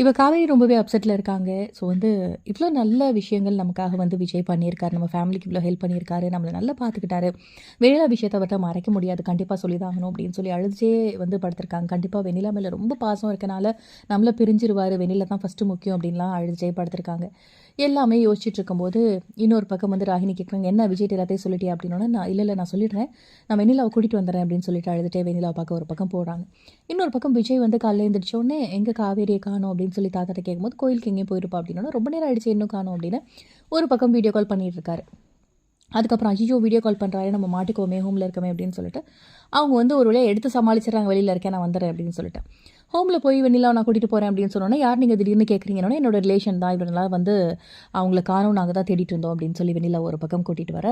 இப்போ காவேரி ரொம்பவே அப்செட்டில் இருக்காங்க. ஸோ வந்து இவ்வளோ நல்ல விஷயங்கள் நமக்காக வந்து விஜய் பண்ணியிருக்காரு. நம்ம ஃபேமிலிக்கு இவ்வளோ ஹெல்ப் பண்ணியிருக்காரு. நம்மளை நல்லா பார்த்துக்கிட்டாரு வெண்ணிலா விஷயத்தை அவர்கிட்ட மறைக்க முடியாது. கண்டிப்பாக சொல்லி தான் ஆகணும் அப்படின்னு சொல்லி அழுதே வந்து படுத்திருக்காங்க. கண்டிப்பாக வெண்ணிலா மேலே ரொம்ப பாசம் இருக்கனால நம்மளை பிரிஞ்சிருவார். வெண்ணிலா தான் ஃபஸ்ட்டு முக்கியம் அப்படின்லாம் அழுதே படுத்திருக்காங்க. எல்லாமே யோசிச்சுட்டு இருக்கும்போது இன்னொரு பக்கம் வந்து ராகினி கேட்குறாங்க என்ன விஜய் எல்லாத்தையும் சொல்லிட்டியா? அப்படின்னா நான் இல்லை இல்லை நான் சொல்லிடுறேன். நான் வெண்ணிலாவை கூட்டிகிட்டு வந்துடுறேன் அப்படின்னு சொல்லிட்டு அழுதுட்டே வெண்ணிலாவை பார்க்க ஒரு பக்கம் போகிறாங்க இன்னொரு பக்கம் விஜய் வந்து காலையில் எழுந்திரிச்ச உடனே எங்கே காவேரியை காணும் அப்படின்னு சொல்லி தாத்தாட்ட கேட்கும்போது கோயிலுக்கு எங்கேயும் போயிருப்பா அப்படின்னா ரொம்ப நேரம் ஆயிடுச்சு இன்னும் காணும் அப்படின்னு ஒரு பக்கம் வீடியோ கால் பண்ணிட்டு இருக்காரு அதுக்கப்புறம் ஐயோ வீடியோ கால் பண்ணுறாரு நம்ம மாட்டுக்கோமே ஹோமில் இருக்கமே அப்படின்னு சொல்லிட்டு அவங்க வந்து ஒரு வழியாக எடுத்து சமாளிச்சிடறாங்க வெளியில் இருக்கேன் நான் வந்துடுறேன் அப்படின்னு சொல்லிட்டு. ஹோமில் போய் வெண்ணிலா நான் கூட்டிகிட்டு போகிறேன் அப்படின்னு சொன்னோன்னே யார் நீங்கள் திடீர்னு கேட்குறீங்கன்னா என்னோட ரிலேஷன் தான். இவ்வளோ நாள் வந்து அவங்கள காணும். நாங்கள் தான் தேடிட்டு இருந்தோம். அப்படின்னு சொல்லி வெண்ணிலா ஒரு பக்கம் கூட்டிகிட்டு வர.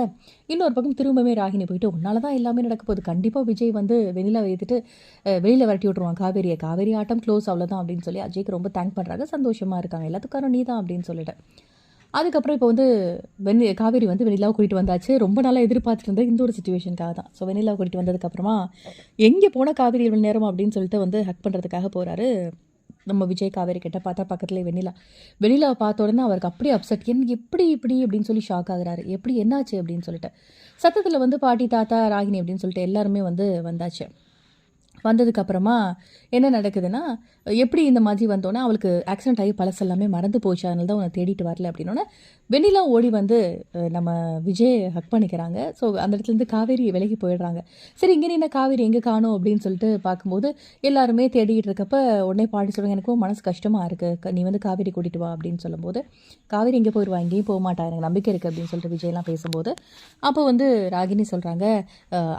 இன்னொரு பக்கம் திரும்பவே ராகினி போயிட்டு உன்னால தான் எல்லாமே நடக்க போகுது. கண்டிப்பாக விஜய் வந்து வெண்ணிலாவை ஏற்றுட்டு வெளியில் விரட்டி விட்ருவான் காவேரியை காவேரி ஆட்டம் க்ளோஸ் அவ்வளோதான் அப்படின்னு சொல்லி அஜய்க்கு ரொம்ப தேங்க் பண்ணுறாங்க சந்தோஷமாக இருக்காங்க. எல்லாத்துக்காரும் நீ தான் அப்படின்னு சொல்லிட்டு அதுக்கப்புறம் இப்போ வந்து வெண்ணி காவேரி வந்து வெண்ணிலாவை கூட்டிகிட்டு வந்தாச்சு. ரொம்ப நாளாக எதிர்பார்த்துட்டு இருந்தது இந்த ஒரு சுச்சுவேஷனுக்காக தான். ஸோ வெண்ணிலாவை கூட்டிகிட்டு வந்ததுக்கப்புறமா எங்கே போனால் காவேரி இவ்வளோ நேரம்? அப்படின்னு சொல்லிட்டு வந்து ஹக் பண்ணுறதுக்காக போகிறாரு நம்ம விஜய் காவேரி கிட்ட. பார்த்தா பக்கத்துலேயே வெண்ணிலா. வெண்ணிலாவை பார்த்த உடனே அவருக்கு அப்படியே அப்செட் என் எப்படி இப்படி? அப்படின்னு சொல்லி ஷாக் ஆகுறாரு. எப்படி என்னாச்சு? அப்படின்னு சொல்லிட்டு. சத்தத்தில் வந்து பாட்டி தாத்தா ராகினி அப்படின்னு சொல்லிட்டு எல்லாருமே வந்து வந்தாச்சு. வந்ததுக்கப்புறமா என்ன நடக்குதுன்னா எப்படி இந்த மாதிரி வந்தோன்னே அவளுக்கு ஆக்சிடென்ட் ஆகி பழசு எல்லாமே மறந்து போச்சு. அதனால தான் உன்னை தேடிட்டு வரல அப்படின்னோடனே வெண்ணிலா ஓடி வந்து நம்ம விஜய் ஹக் பண்ணிக்கிறாங்க. ஸோ அந்த இடத்துலேருந்து காவேரி விலகி போயிடுறாங்க. சரி இங்கே என்ன காவேரி எங்கே காணும் அப்படின்னு சொல்லிட்டு பார்க்கும்போது எல்லாருமே தேடிட்டு இருக்கப்ப உடனே பாடி சொல்லுவாங்க எனக்கும் மனசு கஷ்டமாக இருக்குது நீ வந்து காவேரி கூட்டிகிட்டு வா அப்படின்னு சொல்லும்போது காவேரி எங்கே போயிடுவா எங்கேயும் போக மாட்டா. எனக்கு நம்பிக்கை இருக்குது அப்படின்னு சொல்லிட்டு விஜய்லாம் பேசும்போது அப்போ வந்து ராகினி சொல்கிறாங்க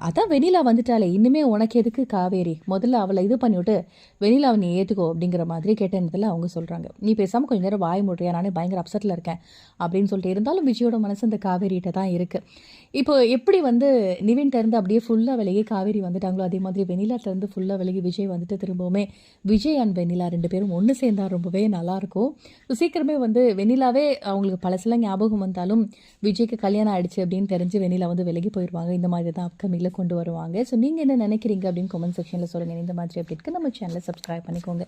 அதான் வெண்ணிலா வந்துட்டாலே இன்னுமே உனக்கு எதுக்கு காவேரி? முதல்ல அவளை இது பண்ணிவிட்டு வெண்ணிலாவை நீ ஏற்றுக்கோ அப்படிங்கிற மாதிரி கேட்ட நேரத்தில் அவங்க சொல்கிறாங்க நீ பேசாமல் கொஞ்சம் நேரம் வாய் முடியா நானே பயங்கர அப்செட்டில் இருக்கேன் அப்படின்னு சொல்லிட்டு இருந்தாலும் விஜயோட மனசு அந்த காவேரிகிட்ட தான் இருக்குது இப்போ எப்படி வந்து நிவின்ட்டேருந்து அப்படியே ஃபுல்லாக விலகி காவேரி வந்துட்டாங்களோ அதே மாதிரி வெனிலாட்டிலேருந்து ஃபுல்லாக விலகி விஜய் வந்துட்டு திரும்பவுமே விஜய் அண்ட் வெண்ணிலா ரெண்டு பேரும் ஒன்று சேர்ந்தா ரொம்பவே நல்லாயிருக்கும் சீக்கிரமே வந்து வெண்ணிலாவே அவங்களுக்கு பழசெல்லாம் ஞாபகம் வந்தாலும் விஜய்க்கு கல்யாணம் ஆயிடுச்சு அப்படின்னு தெரிஞ்சு வெண்ணிலா வந்து விலகி போயிடுவாங்க இந்த மாதிரி தான் அப்கமிங்கில் கொண்டு வருவாங்க. ஸோ நீங்கள் என்ன நினைக்கிறீங்க அப்படின்னு கமெண்ட் செக்ஷனில் சொல்லுங்கள் இந்த மாதிரி அப்படி இருக்குது நம்ம சேனலை சப்ஸ்கிரைப் பண்ணிக்கோங்க.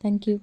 தேங்க்யூ